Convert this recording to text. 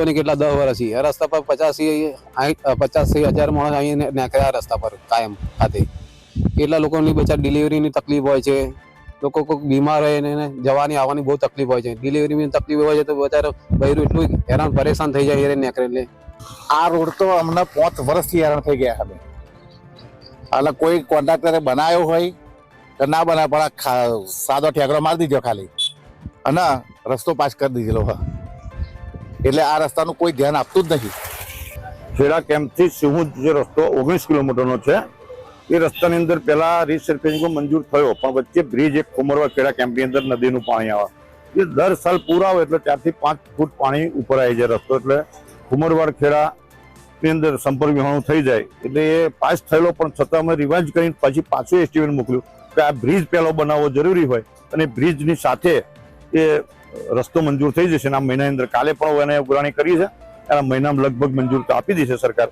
કેટલા દસ વર્ષથી રસ્તા પર પચાસી પચાસી હજાર માણસ અહીં નાખ્યા રસ્તા પર કાયમ ખાતે. કેટલા લોકોની બચાર ડિલિવરીની તકલીફ હોય છે. લોકો કોઈક બીમાર હોય ને જવાની, આવવાની બહુ તકલીફ હોય છે. ડિલિવરીની તકલીફ હોય છે તો બચારો બૈરું એટલું હેરાન, પરેશાન થઈ જાય એને નેકરે એટલે. આ રોડ તો હમણાં પાંચ વર્ષથી હેરાન થઈ ગયા હવે એટલે કોઈ કોન્ટ્રાક્ટરે બનાવ્યો હોય તો ના બનાવે, પણ સાદો ઠેકડો મારી દીધો ખાલી. અને રસ્તો પાસ કરી દીધેલો હોય. એટલે આ રસ્તાનું કોઈ ધ્યાન આપતું જ નથી. ખેડા કેમ્પથી સિંહુદ જે રસ્તો ઓગણીસ કિલોમીટરનો છે, એ રસ્તાની અંદર પહેલા રીસર્ફેસિંગ મંજૂર થયો, પણ વચ્ચે બ્રિજ એક કુમરવા ખેડા કેમ્પની અંદર નદીનું પાણી આવે. એ દર સાલ પૂર આવે એટલે ચારથી પાંચ ફૂટ પાણી ઉપર આવી જાય રસ્તો, એટલે કુમરવાડ ખેડાની અંદર સંપર્ક વિહોણું થઈ જાય, એટલે એ પાસ થયેલો, પણ છતાં અમે રિવાઇઝ કરીને પછી પાછું એસ્ટિમેટ મોકલ્યું કે આ બ્રિજ પહેલો બનાવવો જરૂરી હોય, અને બ્રિજની સાથે એ રસ્તો મંજૂર થઈ જશે અને આ મહિનાની અંદર કાલે પણ એને ઉઘરાણી કરી છે. અને મહિનામાં લગભગ મંજૂર તો આપી દેશે સરકાર.